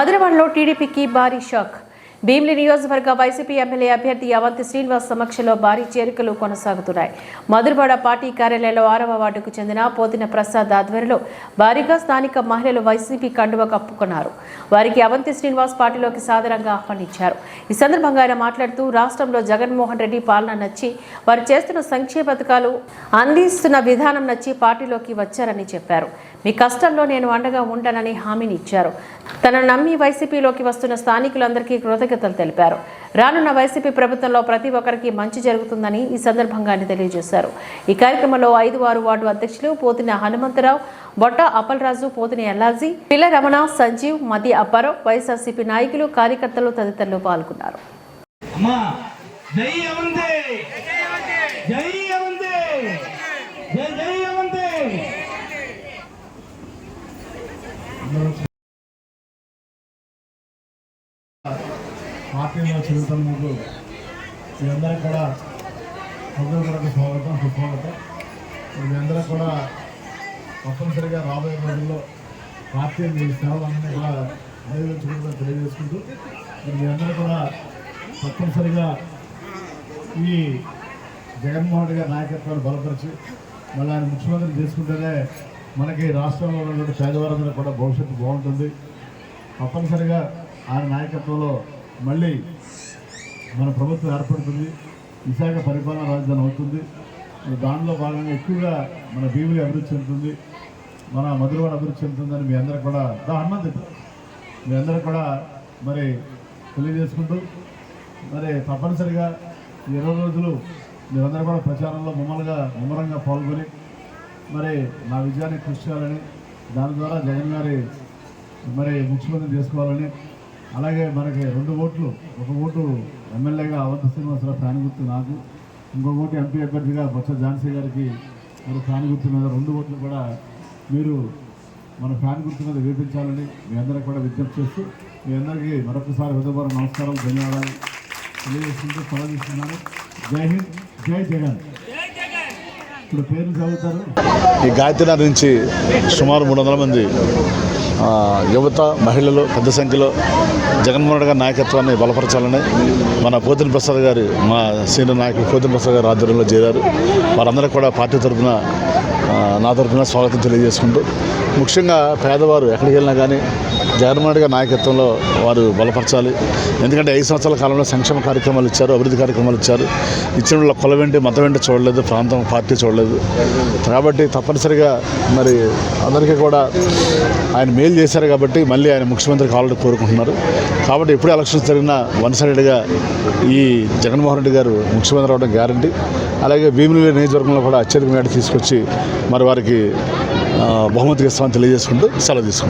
మధురవాడలో టీడీపీకి భారీ షాక్. భీమిలి నియోజకవర్గ వైసీపీ ఎమ్మెల్యే అభ్యర్థి అవంతి శ్రీనివాస్ సమక్షంలో భారీ చేరికలు కొనసాగుతున్నాయి. మధురవాడ పార్టీ కార్యాలయంలో ఆరవ వార్డుకు చెందిన పోతిన ప్రసాద్ ఆధ్వర్యంలో భారీగా స్థానిక మహిళలు వైసీపీ కండువ కప్పుకున్నారు. వారికి అవంతి శ్రీనివాస్ పార్టీలోకి సాదరంగా ఆహ్వానించారు. ఈ సందర్భంగా ఆయన మాట్లాడుతూ రాష్ట్రంలో జగన్మోహన్ రెడ్డి పాలన నచ్చి వారు చేస్తున్న సంక్షేమ పథకాలు అందిస్తున్న విధానం నచ్చి పార్టీలోకి వచ్చారని చెప్పారు. మీ కష్టంలో నేను అండగా ఉంటానని హామీని ఇచ్చారు. తనను నమ్మి వైసీపీలోకి వస్తున్న స్థానికులందరికీ కృతజ్ఞతలు తెలిపారు. రానున్న వైసీపీ ప్రభుత్వంలో ప్రతి ఒక్కరికి మంచి జరుగుతుందని ఈ సందర్భంగా ఆయన తెలియజేశారు. ఈ కార్యక్రమంలో ఐదు ఆరు వార్డు అధ్యక్షులు పోతిన హనుమంతరావు బొట్ట అప్పలరాజు పోతిన ఎల్లాజీ పిల్ల రమణ సంజీవ్ మది అప్పారావు వైఎస్ఆర్సీపీ నాయకులు కార్యకర్తలు తదితరులు పాల్గొన్నారు. అమ్మా జై జై జై జై అవంతే పార్టీలో చిరుతున్నందుకు మీ అందరికి కూడా హృదయపూర్వక స్వాగతం సుస్వాగతం. మీ అందరూ కూడా తప్పనిసరిగా రాబోయే రోజుల్లో పార్టీ మీ సేవలన్నీ కూడా నెరవేర్చుకుంటూ తెలియజేసుకుంటూ మీ అందరూ కూడా తప్పనిసరిగా ఈ జగన్మోహన్ రెడ్డి గారి నాయకత్వాన్ని బలపరిచి మళ్ళీ ఆయన ముఖ్యమంత్రి చేసుకుంటేనే మనకి రాష్ట్రంలో ఉన్నటువంటి పేదవారందరూ కూడా భవిష్యత్తు బాగుంటుంది. తప్పనిసరిగా ఆయన నాయకత్వంలో మళ్ళీ మన ప్రభుత్వం ఏర్పడుతుంది. విశాఖ పరిపాలన రాజధాని అవుతుంది. దానిలో భాగంగా ఎక్కువగా మన భీములు అభివృద్ధి చెందుతుంది. మన మధురవాడ అభివృద్ధి చెందుతుందని మీ అందరూ కూడా దా అన్నది మీ అందరూ కూడా మరి తెలియజేసుకుంటూ మరి తప్పనిసరిగా ఇరవై రోజులు మీరందరూ కూడా ప్రచారంలో ముమ్మలుగా ముమ్మరంగా పాల్గొని మరి నా విజయాన్ని కృషి చేయాలని దాని ద్వారా జగన్ గారి మరి ముఖ్యమంత్రి చేసుకోవాలని అలాగే మనకి రెండు ఓట్లు ఒక ఓటు ఎమ్మెల్యేగా అవంత శ్రీనివాసరావు ఫ్యాన్ గుర్తు నాకు ఇంకో ఓటు ఎంపీ అభ్యర్థిగా బొత్స ఝాన్సీ గారికి మరి ప్రాణిగుర్తు మీద రెండు ఓట్లు కూడా మీరు మన ఫ్యాన్ గుర్తు మీద వేపించాలని మీ అందరికి కూడా విజ్ఞప్తి చేస్తూ మీ అందరికీ మరొకసారి హృదయపూర్వక నమస్కారం ధన్యవాదాలు తెలియజేస్తుంటూ సెలవు జై హింద్ జై జగన్. ఇప్పుడు పేర్లు చదువుతారు. ఈ గాయత్రి నుంచి సుమారు మూడు వందల మంది యువత మహిళలు పెద్ద సంఖ్యలో జగన్మోహన్ గారి నాయకత్వాన్ని బలపరచాలని మన పోతిన ప్రసాద్ గారి మా సీనియర్ నాయకులు పోతిన ప్రసాద్ గారు ఆధ్వర్యంలో చేరారు. వారందరూ కూడా పార్టీ తరఫున నా తరఫున స్వాగతం తెలియజేసుకుంటూ ముఖ్యంగా పేదవారు ఎక్కడికి వెళ్ళినా కానీ జగన్మోహన్ రెడ్డి గారి నాయకత్వంలో వారు బలపరచాలి. ఎందుకంటే ఐదు సంవత్సరాల కాలంలో సంక్షేమ కార్యక్రమాలు ఇచ్చారు అభివృద్ధి కార్యక్రమాలు ఇచ్చారు. ఇచ్చిన వాళ్ళ కుల వెంటి మతం వెంట చూడలేదు ప్రాంతం పార్టీ చూడలేదు. కాబట్టి తప్పనిసరిగా మరి అందరికీ కూడా ఆయన మేలు చేశారు కాబట్టి మళ్ళీ ఆయన ముఖ్యమంత్రి కావాలని కోరుకుంటున్నారు. కాబట్టి ఎప్పుడు ఎలక్షన్స్ జరిగినా వన్ సైడెడ్గా ఈ జగన్మోహన్ రెడ్డి గారు ముఖ్యమంత్రి అవడం గ్యారంటీ. అలాగే భీమిలి నియోజకవర్గంలో కూడా అత్యధిక మేడ తీసుకొచ్చి మరి వారికి ఆ, బహుమతికి ఇస్తామని తెలియజేసుకుంటూ సెలవు తీసుకుంటాం